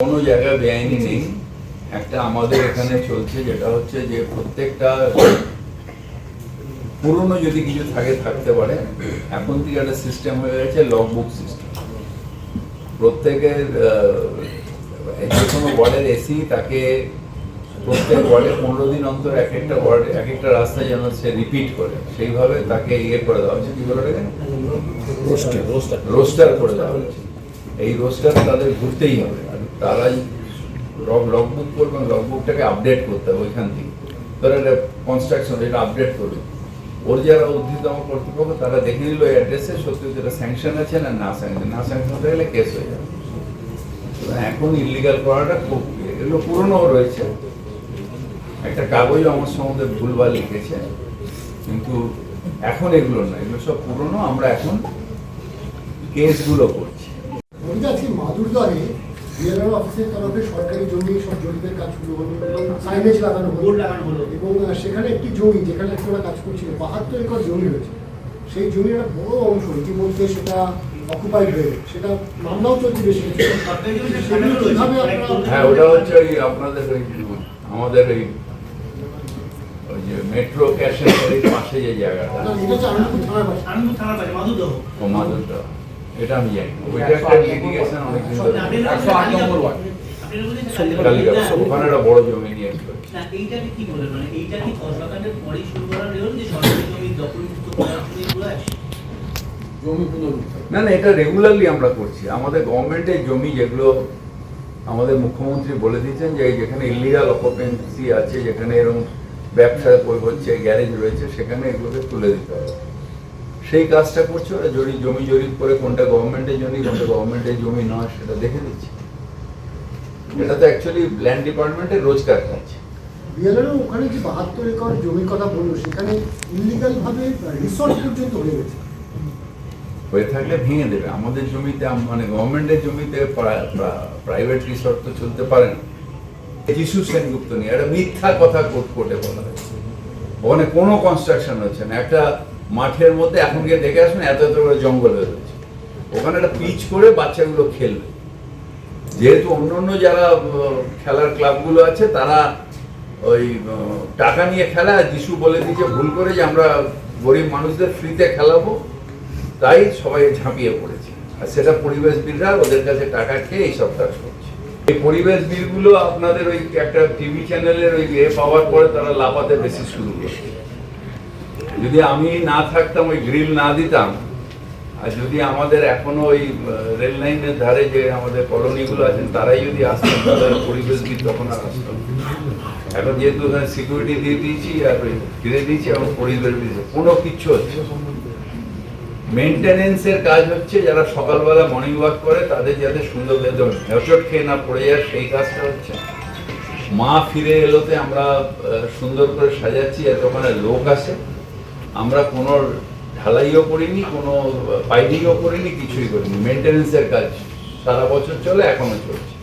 কোনো জায়গায় বেআইনি নেই একটা আমাদের এখানে চলছে যেটা হচ্ছে যে প্রত্যেকটা পুরনো যদি কিছু থাকে থাকতে পারে এখন থেকে একটা সিস্টেম হয়ে গেছে লগ বুক সিস্টেম প্রত্যেকের যে কোনো ওয়ার্ডের এসি তাকে প্রত্যেক ওয়ার্ডে পনেরো দিন অন্তর এক একটা ওয়ার্ড এক একটা রাস্তা যেন সে রিপিট করে। সেইভাবে তাকে ইয়ে করে দেওয়া হচ্ছে কি বলে? রোস্টার করে দেওয়া হচ্ছে এই রোস্টার তাদের ঘুরতেই হবে। আর তারাই লগ লগবুক করবে লগবুকটাকে আপডেট করতে হবে ওইখান থেকে। ধর একটা কনস্ট্রাকশন এটা আপডেট করবে। ওর যারা ঊর্ধ্বতম কর্তৃপক্ষ, তারা দেখে নিল এই অ্যাড্রেসে সত্যি যেটা স্যাংশন আছে না না স্যাংশন না স্যাংশন হতে গেলে কেস হয়ে যাবে। এখন ইলিগাল করাটা খুব এগুলো পুরনো রয়েছে। একটা কাগজ আমার সম্বন্ধে ভুলভাল লিখেছে। কিন্তু এখন এগুলো না, এগুলো সব পুরনো। আমরা এখন কেসগুলো করছি। মাদুরগড়ে বিএলআর অফিসের তরফে সরকারি জমি সব জরিপের কাজ শুরু হলো সাইনেজ লাগানো হলো। লাগানো হলো। এবং সেখানে একটি জমি যেখানে একজনা কাজ করছিল বাহাত্তর একর জমি রয়েছে। সেই জমির একটা বড় অংশ ইতিমধ্যে সেটা অকুপাইড হয়ে সেটা মামলাও চলছে বেশ আপনারা- হ্যাঁ ওটা হচ্ছে ওই আপনাদের ওই আমাদের ওই ওই যে মেট্রো ক্যাশের পাশে যে জায়গাটা। হচ্ছে থানার পাশে। আনন্দ থানার পাশে মাধুদহ ও মাদুরটা এটা আমি জানি। ওইটা একটা লিটিগেশন অনেক দিন ধরে। একশো আট নম্বর ওয়ার্ড। আপনারা বলছেন কালীঘাট না, ওখানে একটা বড় জমি নিয়ে এসেছিল এইটাকে কি বলে মানে এইটা কি ধর্ষকাণ্ডের পরেই শুরু করা নিয়ম যে সরকারি জমি দখলমুক্ত করার জন্য না না এটা রেগুলারলি আমরা করছি। আমাদের গভর্নমেন্টের জমি যেগুলো আমাদের মুখ্যমন্ত্রী বলে দিয়েছেন যে যেখানে ইলিগাল অকুপেন্সি আছে যেখানে এরকম ব্যবসা হচ্ছে গ্যারেজ রয়েছে সেখানে এগুলোকে তুলে দিতে হবে। সেই কাজটা করছে? ওরা জরি জমি জরিপ করে কোনটা গভর্নমেন্টের জমি কোনটা গভর্নমেন্টের জমি নয় সেটা দেখে দিচ্ছে। এটা তো অ্যাকচুয়ালি ল্যান্ড ডিপার্টমেন্টের রোজগার কাজ। বিএলআর ওখানে যে বাহাত্তর একর জমির কথা বলল সেখানে ইলিগাল ভাবে রিসর্ট পর্যন্ত হয়ে গেছে। হয়ে থাকলে ভেঙে দেবে। আমাদের জমিতে মানে গভর্নমেন্টের জমিতে প্রাইভেট রিসর্ট তো চলতে পারে না। যিশু সেনগুপ্ত নিয়ে। একটা মিথ্যা কথা কোট কোটে বলা হয়েছে। ওখানে কোনো কনস্ট্রাকশন হচ্ছে না। একটা মাঠের মধ্যে এখন গিয়ে দেখে আসুন এত এত করে জঙ্গল রয়েছে ওখানে একটা পিচ করে বাচ্চাগুলো খেলবে। যেহেতু অন্য অন্য যারা খেলার ক্লাবগুলো আছে, তারা ওই টাকা নিয়ে খেলা যিশু বলে দিয়েছে, ভুল করে যে আমরা গরিব মানুষদের ফ্রিতে খেলাবো। তাই সবাই ঝাঁপিয়ে পড়েছে। আর সেটা পরিবেশবিদরা ওদের কাছে টাকা খেয়ে এইসব কাজ করছে। এই পরিবেশ বিলগুলো আপনাদের ওই একটা টিভি চ্যানেলের ওই এ পাওয়ার পরে তারা লাফাতে বেশি শুরু করছে। যদি আমি না থাকতাম, ওই গ্রিল না দিতাম, আর যদি আমাদের এখনও ওই রেল লাইনের ধারে যে আমাদের কলোনিগুলো আছেন, তারাই যদি আসতেন, তাদের পরিবেশবিদ তখন আর এখন যেহেতু সিকিউরিটি দিয়ে দিয়েছি আর ঘিরে দিয়েছি, এখন পরিবেশবিদ কোনো কিচ্ছু হচ্ছে। মেনটেনেন্সের কাজ হচ্ছে যারা সকালবেলা মর্নিং ওয়াক করে, তাদের যাতে সুন্দর একদম হেঁচট খেয়ে না পড়ে যায়, সেই কাজটা হচ্ছে মা ফিরে এলোতে আমরা সুন্দর করে সাজাচ্ছি, যাতে ওখানে লোক আসে। আমরা কোনো ঢালাইও করিনি, কোনো পাইলিংও করিনি, কিছুই করিনি। মেনটেনেন্সের কাজ সারা বছর চলে, এখনও চলছে।